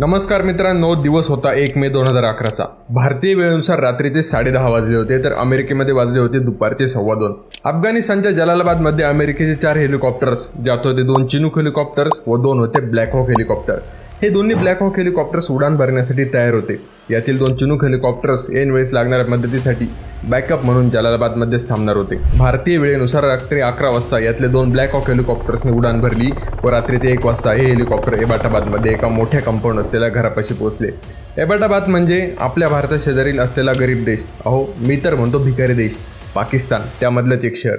नमस्कार मित्रांनो दिवस होता एक मे दोन हजार अकराचा. भारतीय वेळेनुसार रात्रीचे साडेदहा वाजले होते तर अमेरिकेमध्ये वाजले होते दुपारचे सव्वा दोन. अफगाणिस्तानच्या जलालाबादमध्ये अमेरिकेचे चार हेलिकॉप्टर्स ज्यात होते दोन चिनूक हेलिकॉप्टर्स व दोन होते ब्लॅक हॉक हेलिकॉप्टर. हे दोन्ही ब्लॅक हॉक हेलिकॉप्टर्स उडान भरण्यासाठी तयार होते. यातील दोन चिनूक हेलिकॉप्टर्स ऐन वेळेस लागणाऱ्या मदतीसाठी बॅकअप म्हणून जलालाबादमध्येच थांबणार होते. भारतीय वेळेनुसार रात्री अकरा वाजता यातले दोन ब्लॅक हॉक हेलिकॉप्टर्सने उडान भरली व रात्री ते एक वाजता हे हेलिकॉप्टर एबाटाबादमध्ये एका मोठ्या कंपाऊंड असलेल्या घरापाशी पोहोचले. एबाटाबाद म्हणजे आपल्या भारता शेजारील असलेला गरीब देश. अहो मी तर म्हणतो भिकारी देश. पाकिस्तान त्यामधलंच एक शहर.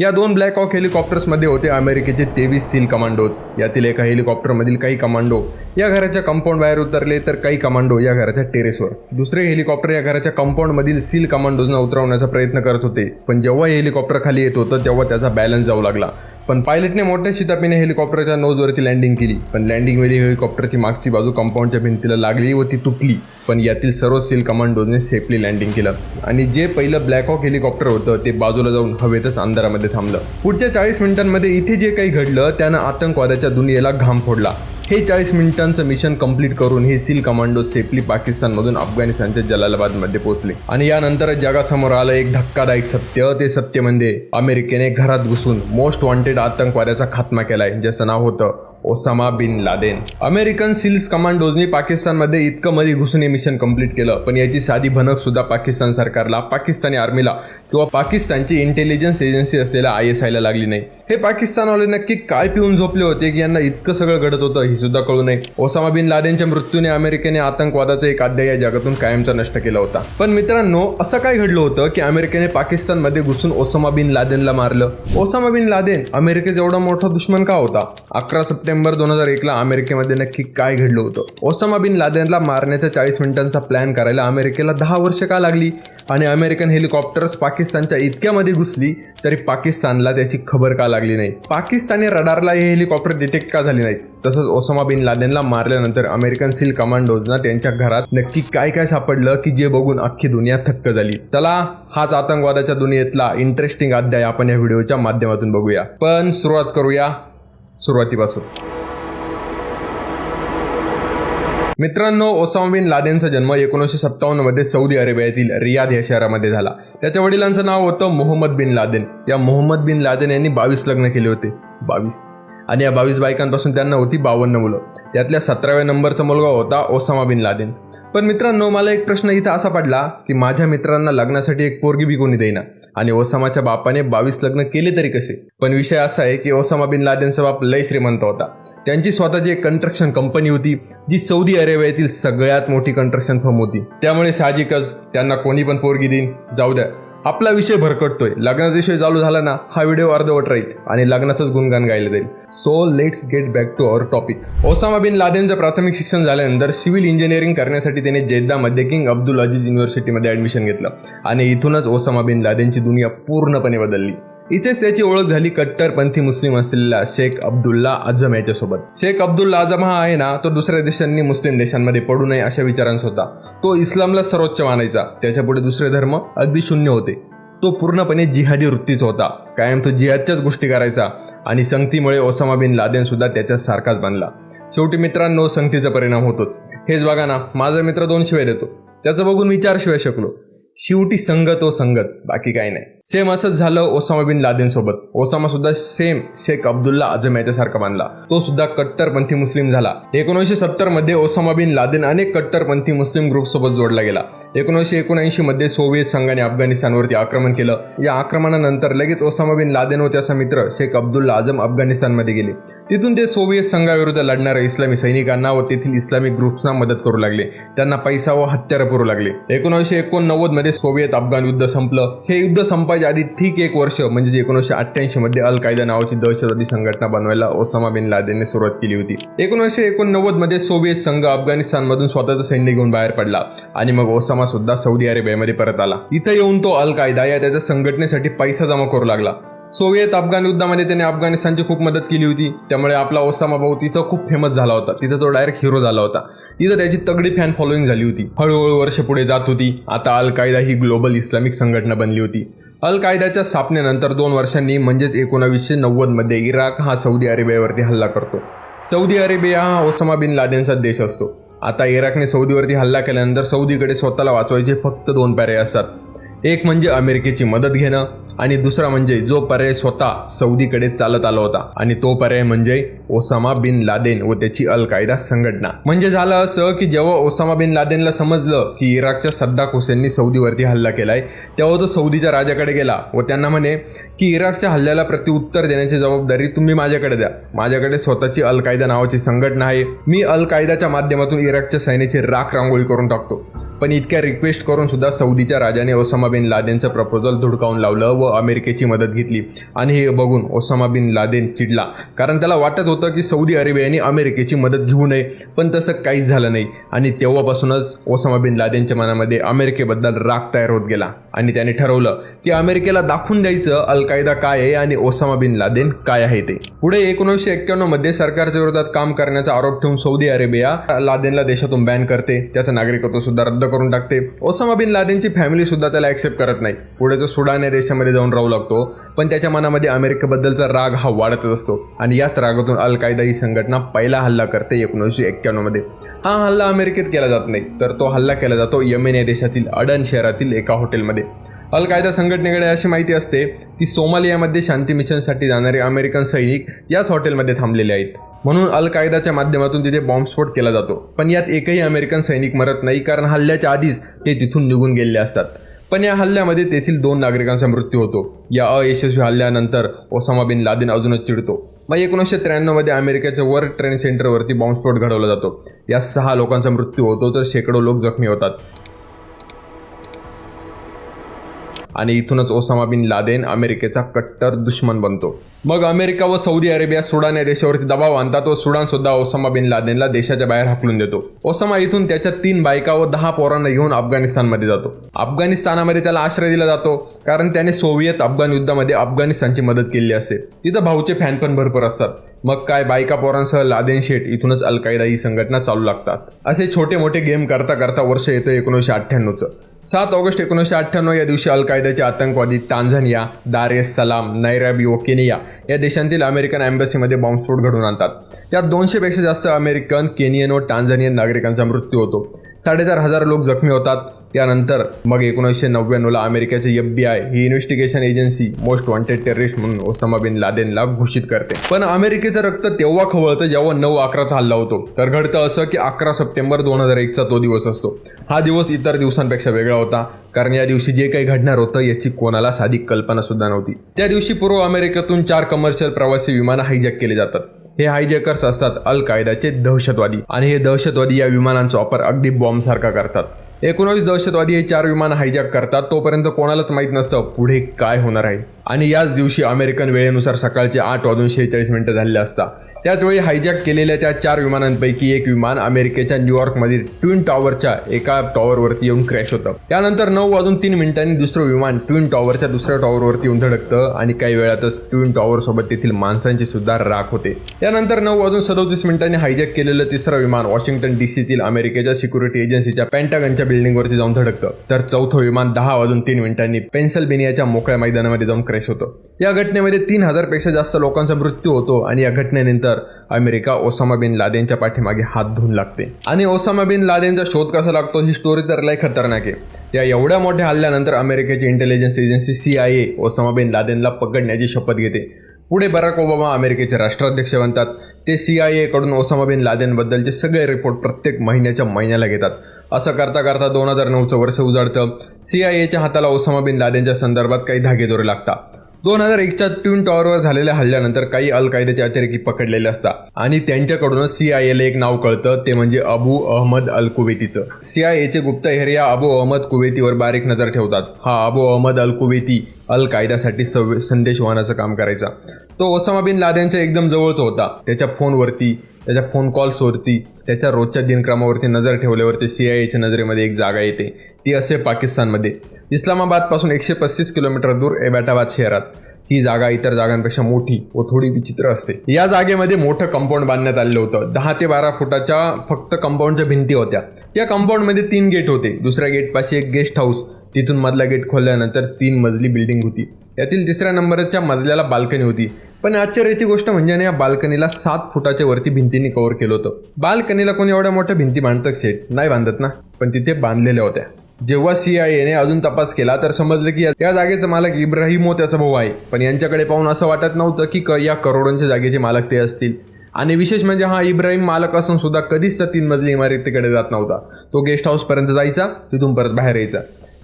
या दोन ब्लॅक हॉक हेलिकॉप्टर्समध्ये होते अमेरिकेचे तेवीस सील कमांडोज. यातील एका हेलिकॉप्टरमधील काही कमांडो या घराच्या कंपाऊंड बाहेर उतरले तर काही कमांडो या घराच्या टेरेसवर. दुसरे हेलिकॉप्टर या घराच्या कंपाऊंडमधील सील कमांडोजना उतरवण्याचा प्रयत्न करत होते. पण जेव्हा हेलिकॉप्टर खाली येत होतं तेव्हा त्याचा बॅलन्स जाऊ लागला. पण पायलटने मोठ्या शितापीने हेलिकॉप्टरच्या नोजवरती लँडिंग केली. पण लँडिंगवेळी हेलिकॉप्टरची मागची बाजू कंपाऊंडच्या भिंतीला लागली व ती तुटली. पण यातील सर्व सील कमांडोजने सेफली लँडिंग केलं. आणि जे पहिलं ब्लॅकहॉक हेलिकॉप्टर होतं ते बाजूला जाऊन हवेतच अंधारामध्ये थांबलं. पुढच्या चाळीस मिनिटांमध्ये इथे जे काही घडलं त्यानं आतंकवादाच्या दुनियेला घाम फोडला. हे चाळीस मिनिटांचं मिशन कंप्लीट करून हे सील कमांडो सेफली पाकिस्तानमधून अफगाणिस्तानच्या जलालाबादमध्ये पोहोचले. आणि यानंतर जगासमोर आलं एक धक्कादायक सत्य. ते सत्य म्हणजे अमेरिकेने घरात घुसून मोस्ट वॉन्टेड आतंकवाद्याचा खात्मा केलाय ज्याचं नाव होतं Osama bin Laden. American SEALs कमांडोजनी पाकिस्तानमध्ये इतकं मध्ये घुसून हे मिशन कंप्लीट केलं पण याची साधी भनक सुद्धा पाकिस्तान सरकारला पाकिस्तानी आर्मीला किंवा पाकिस्तानची इंटेलिजन्स एजन्सी असलेल्या आय एस आयला लागली नाही. हे पाकिस्तानवाले नक्की काय पिऊन झोपले होते की यांना इतकं सगळं घडत होतं हे सुद्धा कळू नये. ओसामा बिन लादेनच्या मृत्यूने अमेरिकेने आतंकवादाचा एक अध्याय या जगातून कायमचा नष्ट केला होता. पण मित्रांनो असं काय घडलं होतं की अमेरिकेने पाकिस्तानमध्ये घुसून ओसामा बिन लादेनला मारलं? ओसामा बिन लादेन अमेरिकेचा एवढा मोठा दुश्मन का होता? अकरा सप्टेंबर दोन हजार एकला अमेरिकेमध्ये नक्की काय घडलं होतं? ओसामा बिन लादेनला मारण्याचा चाळीस मिनिटांचा प्लॅन करायला अमेरिकेला दहा वर्ष का लागली? आणि अमेरिकन हेलिकॉप्टर्स पाकिस्तानच्या इतक्यामध्ये घुसली तरी पाकिस्तानला त्याची खबर का लागली नाही? पाकिस्तानी रडारला हे हेलिकॉप्टर डिटेक्ट का झाली नाहीत? तसंच ओसामा बिन लादेनला मारल्यानंतर अमेरिकन सील कमांडोजना त्यांच्या घरात नक्की काय काय सापडलं की जे बघून अख्खी दुनिया थक्क झाली? चला हाच आतंकवादाच्या दुनियेतला इंटरेस्टिंग अध्याय आपण या व्हिडिओच्या माध्यमातून बघूया. पण सुरुवात करूया. सुरुवातीपासून. मित्रांनो ओसामा बिन लादेनचा जन्म एकोणीसशे सत्तावन्नमध्ये सौदी अरेबियातील रियाद या शहरामध्ये झाला. त्याच्या वडिलांचं नाव होतं मोहम्मद बिन लादेन. या मोहम्मद बिन लादेन यांनी बावीस लग्न केले होते. बावीस. आणि या बावीस बायकांपासून त्यांना होती बावन्न मुलं. यातल्या सतराव्या नंबरचा मुलगा होता ओसामा बिन लादेन. पण मित्रांनो मला एक प्रश्न इथं असा पडला की माझ्या मित्रांना लग्नासाठी एक पोरगी बी कोणी देईना. आणि ओसामाच्या बापाने बावीस लग्न केले तरी कसे? पण विषय असा आहे की ओसामा बिन लादेनचा बाप लय श्रीमंत होता. त्यांची स्वतःची एक कंस्ट्रक्शन कंपनी होती जी सौदी अरेबियातील सगळ्यात मोठी कंस्ट्रक्शन फर्म होती. त्यामुळे साहजिकच त्यांना कोणी पण पोरगी देईन? जाऊ द्या. आपला विषय भरकटतोय. लग्नाचा विषय चालू झाला ना हा व्हिडिओ अर्धवट राहील आणि लग्नाचंच गुणगान गायला जाईल. So let's get back to our topic Osama bin लादेनचं प्राथमिक शिक्षण झाल्यानंतर सिव्हिल इंजिनिअरिंग करण्यासाठी त्याने जेद्दामध्ये किंग अब्दुल अजीज युनिव्हर्सिटीमध्ये ॲडमिशन घेतलं. आणि इथूनच ओसामा बिन लादेनची दुनिया पूर्णपणे बदलली. इथेच त्याची ओळख झाली कट्टरपंथी मुस्लिम असलेला शेख अब्दुल्ला आझम याच्यासोबत. शेख अब्दुल्ला आझम हा आहे ना तो दुसऱ्या देशांनी मुस्लिम देशांमध्ये पडू नये अशा विचारांचा होता. तो इस्लामला सर्वोच्च मानायचा. त्याच्या पुढे दुसरे धर्म अगदी शून्य होते. तो पूर्णपणे जिहादी वृत्तीचा होता. कायम तो जिहादच्याच गोष्टी करायचा आणि संगतीमुळे ओसामा बिन लादेन सुद्धा त्याच्या सारखाच बनला. शेवटी मित्रांनो संगतीचा परिणाम होतोच. हेच बघा ना माझा मित्र दोन शिवाय देतो. त्याचं बघून मी चार शिवाय शकलो. शेवटी संगत ओ संगत बाकी काही नाही. सेम असंच झालं ओसामा बिन लादेन सोबत ओसामा सुद्धा सेम शेख अब्दुल्ला आझम याच्यासारखा बांधला तो सुद्धा कट्टरपंथी मुस्लिम झाला. एकोणीसशे सत्तरमध्ये ओसामा बिन लादेन अनेक कट्टरपंथी मुस्लिम ग्रुप सोबत जोडला गेला. एकोणीसशे एकोणऐंशी मध्ये सोव्हिएत संघाने अफगाणिस्तानवरती आक्रमण केलं. या आक्रमणानंतर लगेच ओसामा बिन लादेन व त्याचा मित्र शेख अब्दुल्ला आझम अफगाणिस्तानमध्ये गेले. तिथून ते सोव्हिएत संघाविरुद्ध लढणाऱ्या इस्लामी सैनिकांना व तेथील इस्लामिक ग्रुप्सना मदत करू लागले. त्यांना पैसा व हत्यारं पुरू लागले. एकोणीसशे एकोणनव्वदमध्ये सोव्हिएत अफगाण युद्ध संपलं. हे युद्ध संपायच्या आधी ठीक एक वर्ष म्हणजे एकोणीसशे अठ्ठ्याऐंशीमध्ये अल कायदा नावाची दहशतवादी संघटना बनवायला ओसामा बिन लादेनने सुरुवात केली होती. एकोणीसशे एकोणनव्वदमध्ये सोव्हिएत संघ अफगाणिस्तानमधून स्वतःचं सैन्य घेऊन बाहेर पडला आणि मग ओसामा सुद्धा सौदी अरेबियामध्ये परत आला. इथं येऊन तो अल कायदा या त्याच्या संघटनेसाठी पैसा जमा करू लागला. सोव्हिएत अफगाण युद्धामध्ये त्याने अफगाणिस्तानची खूप मदत केली होती. त्यामुळे आपला ओसामा भाऊ तिथं खूप फेमस झाला होता. तिथं तो डायरेक्ट हिरो झाला होता. तिथं त्याची तगडी फॅन फॉलोईंग झाली होती. हळूहळू वर्ष पुढे जात होती. आता अल कायदा ही ग्लोबल इस्लामिक संघटना बनली होती. अल कायदाच्या स्थापनेनंतर दोन वर्षांनी म्हणजेच एकोणावीसशे नव्वदमध्ये इराक हा सौदी अरेबियावरती हल्ला करतो. सौदी अरेबिया हा ओसामा बिन लादेनचा देश असतो. आता इराकने सौदीवरती हल्ला केल्यानंतर सौदीकडे स्वतःला वाचवायचे फक्त दोन पर्याय असतात. एक म्हणजे अमेरिकेची मदत घेणं आणि दुसरा म्हणजे जो पर्याय स्वतः सौदीकडे चालत आला होता. आणि तो पर्याय म्हणजे ओसामा बिन लादेन व त्याची अल कायदा संघटना. म्हणजे झालं असं की जेव्हा ओसामा बिन लादेनला समजलं की इराकच्या सद्दाक हुसेननी सौदीवरती हल्ला केलाय तेव्हा तो सौदीच्या राजाकडे गेला व त्यांना म्हणे की इराकच्या हल्ल्याला प्रत्युत्तर देण्याची जबाबदारी तुम्ही माझ्याकडे द्या. माझ्याकडे स्वतःची अल कायदा नावाची संघटना आहे. मी अल कायदाच्या माध्यमातून इराकच्या सैन्याची राख रांगोळी करून टाकतो. पण इतक्या रिक्वेस्ट करून सुद्धा सौदीच्या राजाने ओसामा बिन लादेनचं प्रपोजल धुडकावून लावलं व अमेरिकेची मदत घेतली. आणि हे बघून ओसामा बिन लादेन चिडला. कारण त्याला वाटत होतं की सौदी अरेबियाने अमेरिकेची मदत घेऊ नये पण तसं काहीच झालं नाही. आणि तेव्हापासूनच ओसामा बिन लादेनच्या मनामध्ये अमेरिकेबद्दल राग तयार होत गेला. आणि त्याने ठरवलं की अमेरिकेला दाखवून द्यायचं अल कायदा काय आहे आणि ओसामा बिन लादेन काय आहे ते. पुढे एकोणीसशे एक्क्याण्णवमध्ये सरकारच्या विरोधात काम करण्याचा आरोप ठेवून सौदी अरेबिया लादेनला देशातून बॅन करते. त्याचं नागरिकत्व सुद्धा रद्द करून टाकते. ओसामा बिन लादेनची फॅमिली सुद्धा त्याला ऍक्सेप्ट करत नाही. पुढे तो सुडान या देशामध्ये जाऊन राहू लागतो. पण त्याच्या मनामध्ये अमेरिकेबद्दलचा राग हा वाढतच असतो. आणि याच रागातून अल कायदा ही संघटना पहिला हल्ला करते एकोणीसशे एक्क्याण्णवमध्ये हा हल्ला अमेरिकेत केला जात नाही. तर तो हल्ला केला जातो यमेन या देशातील अडन शहरातील एका हॉटेलमध्ये अल कायदा संघटनेकडे अशी माहिती असते की सोमालियामध्ये शांती मिशनसाठी जाणारे अमेरिकन सैनिक याच हॉटेलमध्ये थांबलेले आहेत. म्हणून अल कायदाच्या माध्यमातून तिथे बॉम्बस्फोट केला जातो. पण यात एकही अमेरिकन सैनिक मरत नाही कारण हल्ल्याच्या आधीच ते तिथून निघून गेलेले असतात. पण या हल्ल्यामध्ये तेथील दोन नागरिकांचा मृत्यू होतो. या अयशस्वी हल्ल्यानंतर ओसामा बिन लादेन अजूनच चिडतो. मग एकोणीसशे त्र्याण्णवमध्ये अमेरिकेच्या वर्ल्ड ट्रेड सेंटरवरती बॉम्बस्फोट घडवला जातो. या सहा लोकांचा मृत्यू होतो तर शेकडो लोक जखमी होतात. आणि इथूनच ओसामा बिन लादेन अमेरिकेचा कट्टर दुश्मन बनतो. मग अमेरिका व सौदी अरेबिया सुडान या देशावरती दबाव आणतात व सुडान सुद्धा ओसामा बिन लादेनला देशाच्या बाहेर हाकलून देतो. ओसामा इथून त्याच्या तीन बायका व दहा पोरांना घेऊन अफगाणिस्तानमध्ये जातो. अफगाणिस्तानामध्ये त्याला आश्रय दिला जातो कारण त्याने सोव्हिएत अफगाण युद्धामध्ये अफगाणिस्तानची मदत केली असते. तिथं भाऊचे फॅन पण भरपूर असतात. मग काय बायका पोरांसह लादेन शेठ इथूनच अल कायदा ही संघटना चालू लागतात. असे छोटे मोठे गेम करता करता वर्ष येतं एकोणीसशे अठ्ठ्याण्णवचं. सात ऑगस्ट एकोणीसशे अठ्ठ्याण्णव या दिवशी अल कायद्याचे आतंकवादी टांझानिया दारेस सलाम नैराबी व केनिया या देशांतील अमेरिकन एम्बसीमध्ये बॉम्बस्फोट घडवून आणतात. त्यात दोनशेपेक्षा जास्त अमेरिकन केनियन व टांझानियन नागरिकांचा मृत्यू होतो. साडेचार हजार लोक जखमी होतात. त्यानंतर मग एकोणीसशे नव्याण्णवला अमेरिकेचे F B I he investigation agency most wanted terrorist म्हणून ओसामा बिन लादेनला घोषित करते. पण अमेरिकेचं रक्त तेव्हा खवळतं जेव्हा नऊ अकराचा हल्ला होतो. तर घडतं असं की अकरा सप्टेंबर दोन हजार एकचा तो दिवस असतो. हा दिवस इतर दिवसांपेक्षा वेगळा होता कारण या दिवशी जे काही घडणार होतं याची कोणाला साधी कल्पना सुद्धा नव्हती. त्या दिवशी पूर्व अमेरिकेतून चार कमर्शियल प्रवासी विमानं हायजॅक केले जातात. हे हायजॅकर्स असतात अल कायदाचे दहशतवादी आणि हे दहशतवादी या विमानांचा वापर अगदी बॉम्बसारखा करतात. एकोणावीस दहशतवादी हे चार विमान हायजॅक करतात. तोपर्यंत कोणालाच माहीत नसतं पुढे काय होणार आहे. आणि याच दिवशी अमेरिकन वेळेनुसार सकाळचे आठ वाजून शेहेचाळीस मिनिटं झालेले असतात त्याचवेळी हायजॅक केलेल्या त्या चार विमानांपैकी एक विमान अमेरिकेच्या न्यूयॉर्कमधील ट्विन टॉवरच्या एका टॉवरवरती येऊन क्रॅश होतं. त्यानंतर नऊ वाजून तीन मिनिटांनी दुसरं विमान ट्विन टॉवरच्या दुसऱ्या टॉवरवरती येऊन धडकतं आणि काही वेळातच ट्विन टॉवरसोबत तेथील माणसांची सुद्धा राख होते. त्यानंतर नऊ वाजून सदोतीस मिनिटांनी हायजॅक केलेलं तिसरं विमान वॉशिंग्टन डीसीतील अमेरिकेच्या सिक्युरिटी एजन्सीच्या पॅन्टागनच्या बिल्डिंगवरती जाऊन धडकतं. तर चौथं विमान दहा वाजून तीन मिनिटांनी पेन्सिल्वेनियाच्या मोकळ्या मैदानामध्ये जाऊन क्रॅश होतं. या घटनेमध्ये तीन हजारपेक्षा जास्त लोकांचा मृत्यू होतो आणि या घटनेनंतर अमेरिका ओसामा बिन लादेनच्या पाठीमागे हात धुवून लागते. आणि ओसामा बिन लादेनचा शोध कसा लागतो ही स्टोरी तर लय खतरनाक आहे. या एवढ्या मोठ्या हल्ल्यानंतर अमेरिकेची intelligence agency C I A Osama bin लादेनला पकडण्याची शपथ घेते. पुढे बराक ओबामा अमेरिकेचे राष्ट्राध्यक्ष बनतात. ते सी आय एकडून ओसामा बिन लादेनबद्दलचे सगळे रिपोर्ट प्रत्येक महिन्याच्या महिन्याला घेतात. असं करता करता दोन हजार नऊचं वर्ष उजाडतं. सी आय एच्या हाताला ओसामा बिन लादेनच्या संदर्भात काही धागेदोरे लागतात. दोन हजार एकच्या ट्विन टॉवरवर झालेल्या हल्ल्यानंतर काही अल कायद्याचे अतिरेकी पकडलेले असतात. आणि त्यांच्याकडूनच सी आय एक नाव कळतं ते म्हणजे अबू अहमद अल कुवेतीचं सी आय एचे गुप्तहेर या अबू अहमद कुवेतीवर बारीक नजर ठेवतात. हा Abu Ahmed al Kuwaiti al कायद्यासाठी संदेश वाहनाचं काम करायचा. तो ओसामा बिन लादेनच्या एकदम जवळचा होता. त्याच्या फोनवरती त्याच्या फोन कॉल्सवरती त्याच्या रोजच्या दिनक्रमावरती नजर ठेवल्यावरती सी आय एच्या नजरेमध्ये एक जागा येते. ती असे पाकिस्तानमध्ये. इस्लामाबादपासून एकशे पस्तीस किलोमीटर दूर एबॅटाबाद शहरात. ही जागा इतर जागांपेक्षा मोठी व थोडी विचित्र असते. या जागेमध्ये मोठं कंपाऊंड बांधण्यात आलेलं होतं. दहा ते बारा फुटाच्या फक्त कंपाऊंडच्या भिंती होत्या. या कंपाऊंडमध्ये तीन गेट होते. दुसऱ्या गेटपाशी एक गेस्ट हाऊस तिथून मधला गेट खोलल्यानंतर तीन मजली बिल्डिंग होती. यातील तिसऱ्या नंबरच्या मजल्याला बाल्कनी होती. पण आश्चर्याची गोष्ट म्हणजे या बाल्कनीला सात फुटाच्या वरती भिंतींनी कव्हर केलं होतं. बाल्कनीला कोणी एवढ्या मोठ्या भिंती बांधतात शेट नाही बांधत ना. पण तिथे बांधलेल्या होत्या. जेव्हा सीआयएने अजून तपास केला तर समजलं की या जागेचा मालक इब्राहिमो हो त्याचा भाऊ आहे. पण यांच्याकडे पाहून असं वाटत नव्हतं की या करोडोंच्या जागेचे मालक ते असतील. आणि विशेष म्हणजे हा इब्राहिम मालक असून सुद्धा कधीच त्या तीन मजली इमारतीकडे जात नव्हता. तो गेस्ट हाऊसपर्यंत जायचा तिथून परत बाहेर यायचा.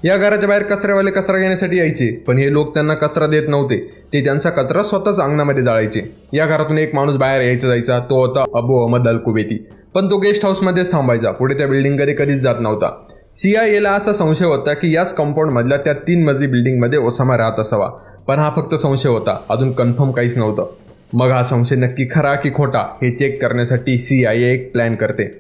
या घराच्या बाहेर कचऱ्यावाले कचरा घेण्यासाठी यायचे पण हे लोक त्यांना कचरा देत नव्हते. ते त्यांचा कचरा स्वतःच अंगणामध्ये जाळायचे. या घरातून एक माणूस बाहेर यायचा जायचा तो होता अबू अहमद अल कुबेती पण तो गेस्ट हाऊसमध्येच थांबायचा पुढे त्या बिल्डिंगकडे कधीच जात नव्हता. सीआयएला असा संशय होता की याच कंपाऊंडमधल्या त्या तीन मजली बिल्डिंगमध्ये ओसामा राहत असावा. पण हा फक्त संशय होता अजून कन्फर्म काहीच नव्हतं. मग हा संशय नक्की खरा की खोटा हे चेक करण्यासाठी सी आय ए एक प्लॅन करते.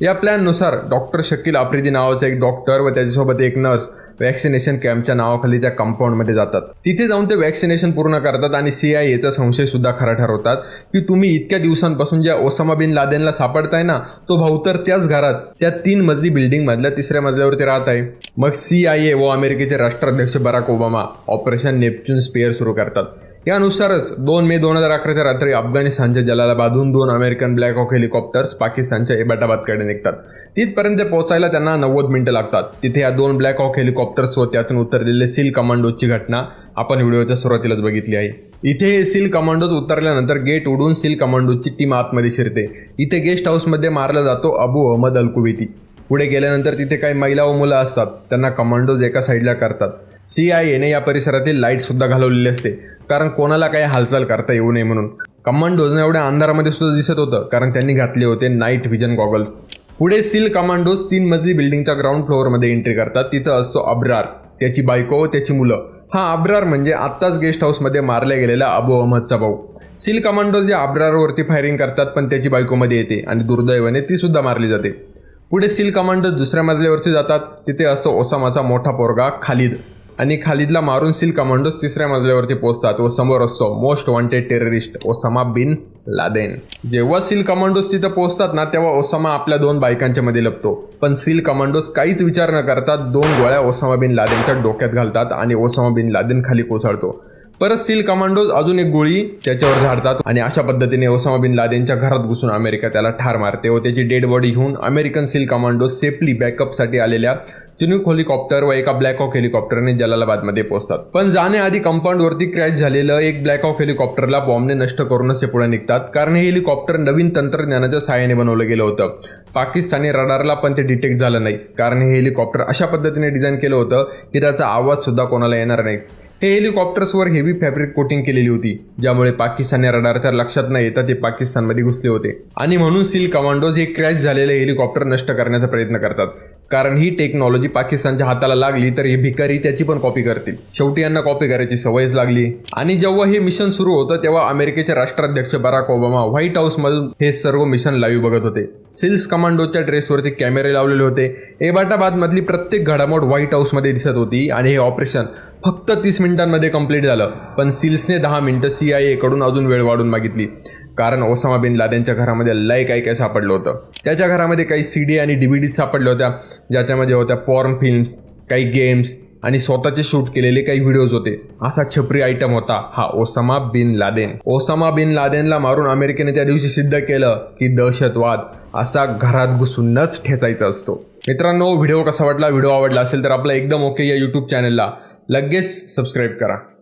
या प्लॅननुसार डॉक्टर शकील आफ्रिदी नावाचा एक डॉक्टर व त्याच्यासोबत एक नर्स वॅक्सिनेशन कॅम्पच्या नावाखाली त्या कंपाऊंडमध्ये जातात. तिथे जाऊन ते वॅक्सिनेशन पूर्ण करतात आणि सी आय एचा संशय सुद्धा खरा ठरवतात की तुम्ही इतक्या दिवसांपासून ज्या ओसामा बिन लादेनला सापडताय ना तो भाऊ तर त्याच घरात त्या तीन मजली बिल्डिंग मधल्या तिसऱ्या मजल्यावरती राहत आहे. मग सी आय ए व अमेरिकेचे राष्ट्राध्यक्ष Barack Obama operation Neptune Spear सुरू करतात. यानुसारच दोन मे दोन हजार अकराच्या रात्री अफगाणिस्तानच्या जलालाबादहून दोन अमेरिकन ब्लॅक हॉक हेलिकॉप्टर्स पाकिस्तानच्या एबाटाबादकडे निघतात. तिथपर्यंत पोहोचायला त्यांना नव्वद मिनिटं लागतात. तिथे या दोन ब्लॅक हॉक हेलिकॉप्टर्स व त्यातून उतरलेले सील कमांडोची घटना आपण व्हिडिओच्या सुरुवातीलाच बघितली आहे. इथे हे सील कमांडोज उतरल्यानंतर गेट उडून सील कमांडोची टीम आतमध्ये शिरते. इथे गेस्ट हाऊसमध्ये मारला जातो अबू अहमद अलकुवेती पुढे गेल्यानंतर तिथे काही महिला व मुलं असतात. त्यांना कमांडोज एका साईडला करतात. सी आय एने या परिसरातील लाइट सुद्धा घालवलेली असते. कारण कोणाला काही हालचाल करता येऊ नये म्हणून. कमांडोजनं एवढ्या अंधारामध्ये सुद्धा दिसत होतं कारण त्यांनी घातले होते नाईट व्हिजन गॉगल्स पुढे सील कमांडोज तीन मजली बिल्डिंगच्या ग्राउंड फ्लोअरमध्ये एंट्री करतात. तिथं असतो अब्रार त्याची बायको व त्याची मुलं. हा अब्रार म्हणजे आत्ताच गेस्ट हाऊसमध्ये मारल्या गेलेला अबू अहमदचा भाऊ सील कमांडोज या अब्रारवरती फायरिंग करतात पण त्याची बायकोमध्ये येते आणि दुर्दैवाने ती सुद्धा मारली जाते. पुढे सील कमांडोज दुसऱ्या मजल्यावरती जातात. तिथे असतो ओसामाचा मोठा पोरगा खालिद. आणि खालिदला मारून सील कमांडो तिसऱ्या मजल्यावरती पोहोचतात व समोर असतो most wanted terrorist Osama bin Laden. जेव्हा सील कमांडोज तिथं पोहोचतात ना तेव्हा ओसामा आपल्या दोन बायकांच्या मध्ये लपतो. पण सील कमांडोज काहीच विचार न करता दोन गोळ्या ओसामा बिन लादेनच्या डोक्यात घालतात आणि ओसामा बिन लादेन खाली कोसळतो. परत सील कमांडोज अजून एक गोळी त्याच्यावर झाडतात आणि अशा पद्धतीने ओसामा बिन लादेनच्या घरात घुसून अमेरिका त्याला ठार मारते व त्याची डेड बॉडी घेऊन अमेरिकन सील कमांडोज सेफली बॅकअपसाठी आलेल्या चिनूक हेलिकॉप्टर व एका ब्लॅक हॉक हेलिकॉप्टरने जलालाबादमध्ये पोहोचतात. पण जाण्याआधी कंपाऊंडवरती क्रॅश झालेलं एक ब्लॅक हॉक हेलिकॉप्टरला बॉम्बने नष्ट करूनच ते पुढे निघतात. कारण हे हेलिकॉप्टर नवीन तंत्रज्ञानाच्या सहाय्याने बनवलं गेलं होतं. पाकिस्तानी रडारला पण ते डिटेक्ट झालं नाही. कारण हे हेलिकॉप्टर अशा पद्धतीने डिझाईन केलं होतं की त्याचा आवाज सुद्धा कोणाला येणार नाही. हे हेलिकॉप्टर्सवर हेवी फॅब्रिक कोटिंग केलेली होती ज्यामुळे पाकिस्तानी रडारच्या लक्षात न येता ते पाकिस्तानमध्ये घुसले होते. आणि म्हणून सील कमांडोज हे क्रॅश झालेले हेलिकॉप्टर नष्ट करण्याचा प्रयत्न करतात. कारण ही टेक्नॉलॉजी पाकिस्तानच्या हाताला लागली तर हे भिकारी त्याची पण कॉपी करतील. शेवटी यांना कॉपी करायची सवयच लागली. आणि जेव्हा हे मिशन सुरू होतं तेव्हा अमेरिकेचे राष्ट्राध्यक्ष बराक ओबामा व्हाईट हाऊसमधून हे सर्व मिशन लाईव्ह बघत होते. सिल्स कमांडोच्या ड्रेसवरती कॅमेरे लावलेले होते. एबाटाबाद मधली प्रत्येक घडामोड व्हाईट हाऊसमध्ये दिसत होती आणि हे ऑपरेशन फक्त तीस मिनिटांमध्ये कंप्लीट झालं. पण सिल्सने दहा मिनिटं सी आयकडून अजून वेळ वाढून मागितली. कारण ओसामा बिन लादेनच्या घरामध्ये लय काय काय सापडलं होतं. त्याच्या घरामध्ये काही सी डी आणि डी डी सापडल्या होत्या. ज्याच्यामध्ये होत्या पॉर्न फिल्म्स काही गेम्स आणि स्वतःचे शूट केलेले काही व्हिडिओज होते. असा छपरी आयटम होता हा Osama bin Laden. Osama bin लादेनला मारून अमेरिकेने त्या दिवशी सिद्ध केलं की दहशतवाद असा घरात घुसूनच ठेचायचा असतो. मित्रांनो व्हिडिओ कसा वाटला व्हिडिओ आवडला असेल तर आपला एकदम ओके या यूट्यूब चॅनलला लगेच सबस्क्राईब करा.